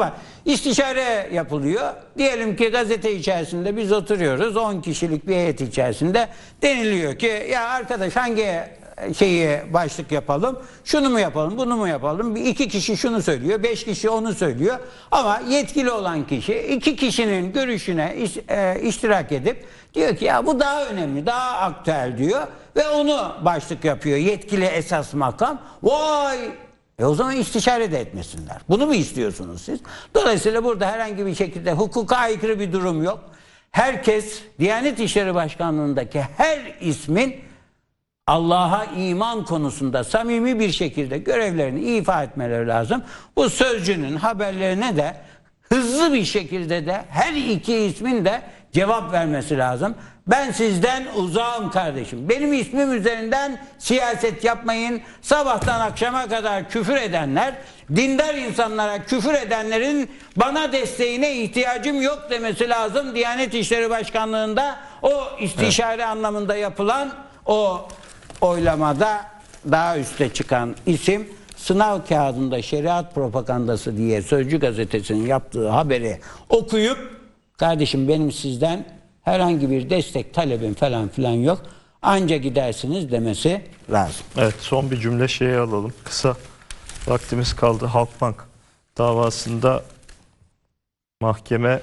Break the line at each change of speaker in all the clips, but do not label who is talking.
var. İstişare yapılıyor. Diyelim ki gazete içerisinde biz oturuyoruz. 10 kişilik bir heyet içerisinde deniliyor ki ya arkadaş hangi şeyi başlık yapalım? Şunu mu yapalım, bunu mu yapalım? Bir iki kişi şunu söylüyor, beş kişi onu söylüyor. Ama yetkili olan kişi iki kişinin görüşüne iş- e, iştirak edip diyor ki ya bu daha önemli, daha aktüel diyor ve onu başlık yapıyor yetkili esas makam. Vay e o zaman istişare de etmesinler. Bunu mu istiyorsunuz siz? Dolayısıyla burada herhangi bir şekilde hukuka aykırı bir durum yok. Herkes Diyanet İşleri Başkanlığındaki her ismin Allah'a iman konusunda samimi bir şekilde görevlerini ifa etmeleri lazım. Bu sözcünün haberlerine de hızlı bir şekilde de her iki ismin de cevap vermesi lazım. Ben sizden uzağım kardeşim. Benim ismim üzerinden siyaset yapmayın. Sabahtan akşama kadar küfür edenler, dindar insanlara küfür edenlerin bana desteğine ihtiyacım yok demesi lazım. Diyanet İşleri Başkanlığı'nda o istişare anlamında yapılan o oylamada daha üste çıkan isim sınav kağıdında şeriat propagandası diye Sözcü gazetesinin yaptığı haberi okuyup kardeşim benim sizden herhangi bir destek talebim falan filan yok anca gidersiniz demesi lazım.
Evet son bir cümle şeyi alalım. Kısa vaktimiz kaldı. Halkbank davasında mahkeme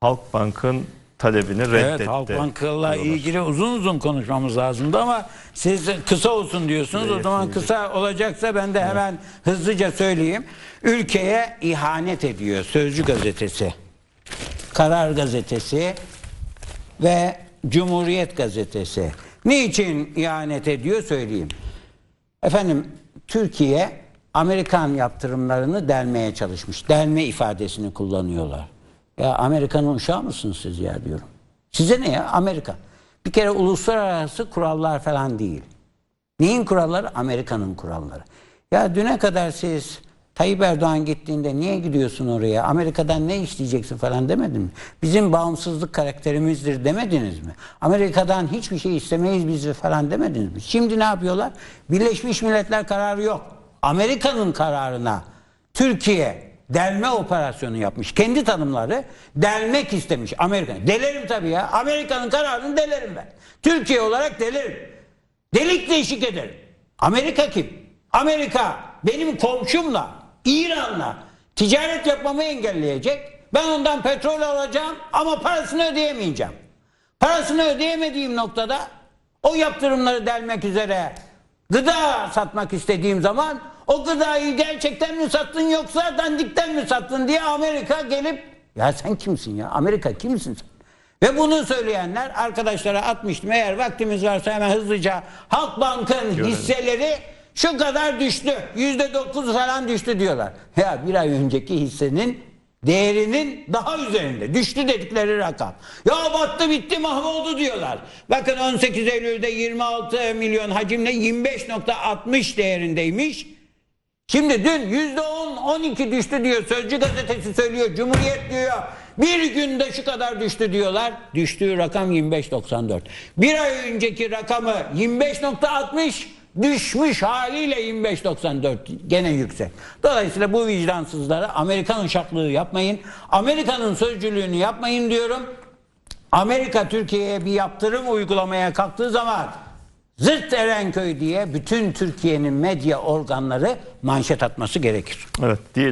Halkbank'ın talebini reddetti.
Evet Halkbank'la ilgili uzun uzun konuşmamız lazımdı ama siz kısa olsun diyorsunuz. O zaman kısa olacaksa ben de hemen hızlıca söyleyeyim. Ülkeye ihanet ediyor Sözcü gazetesi, Karar gazetesi ve Cumhuriyet gazetesi. Niçin ihanet ediyor söyleyeyim. Efendim Türkiye Amerikan yaptırımlarını delmeye çalışmış. Delme ifadesini kullanıyorlar. Ya Amerika'nın uşağı mısınız siz ya diyorum. Size ne ya Amerika? Bir kere uluslararası kurallar falan değil. Neyin kuralları? Amerika'nın kuralları. Ya düne kadar siz Tayyip Erdoğan gittiğinde niye gidiyorsun oraya? Amerika'dan ne isteyeceksin falan demedin mi? Bizim bağımsızlık karakterimizdir demediniz mi? Amerika'dan hiçbir şey istemeyiz biz falan demediniz mi? Şimdi ne yapıyorlar? Birleşmiş Milletler kararı yok. Amerika'nın kararına Türkiye delme operasyonu yapmış. Kendi tanımları delmek istemiş Amerika. Delerim tabii ya. Amerika'nın kararını delerim ben. Türkiye olarak delerim. Delik deşik ederim. Amerika kim? Amerika benim komşumla, İran'la ticaret yapmamı engelleyecek. Ben ondan petrol alacağım ama parasını ödeyemeyeceğim. Parasını ödeyemediğim noktada o yaptırımları delmek üzere gıda satmak istediğim zaman o gıdayı gerçekten mi sattın yoksa dandikten mi sattın diye Amerika gelip ya sen kimsin ya Amerika kimsin sen? Ve bunu söyleyenler arkadaşlara atmıştım. Eğer vaktimiz varsa hemen hızlıca Halkbank'ın hisseleri şu kadar düştü. Yüzde dokuz falan düştü diyorlar. Ya bir ay önceki hissenin değerinin daha üzerinde. Düştü dedikleri rakam. Ya battı bitti mahvoldu diyorlar. Bakın 18 Eylül'de 26 milyon hacimle 25.60 değerindeymiş. Şimdi dün yüzde 10, 12 düştü diyor. Sözcü gazetesi söylüyor. Cumhuriyet diyor. Bir günde şu kadar düştü diyorlar. Düştüğü rakam 25.94. Bir ay önceki rakamı 25.60 düşmüş haliyle 25.94 gene yüksek. Dolayısıyla bu vicdansızlara Amerikan uşaklığı yapmayın. Amerika'nın sözcülüğünü yapmayın diyorum. Amerika Türkiye'ye bir yaptırım uygulamaya kalktığı zaman Zırt Erenköy diye bütün Türkiye'nin medya organları manşet atması gerekir.
Evet diye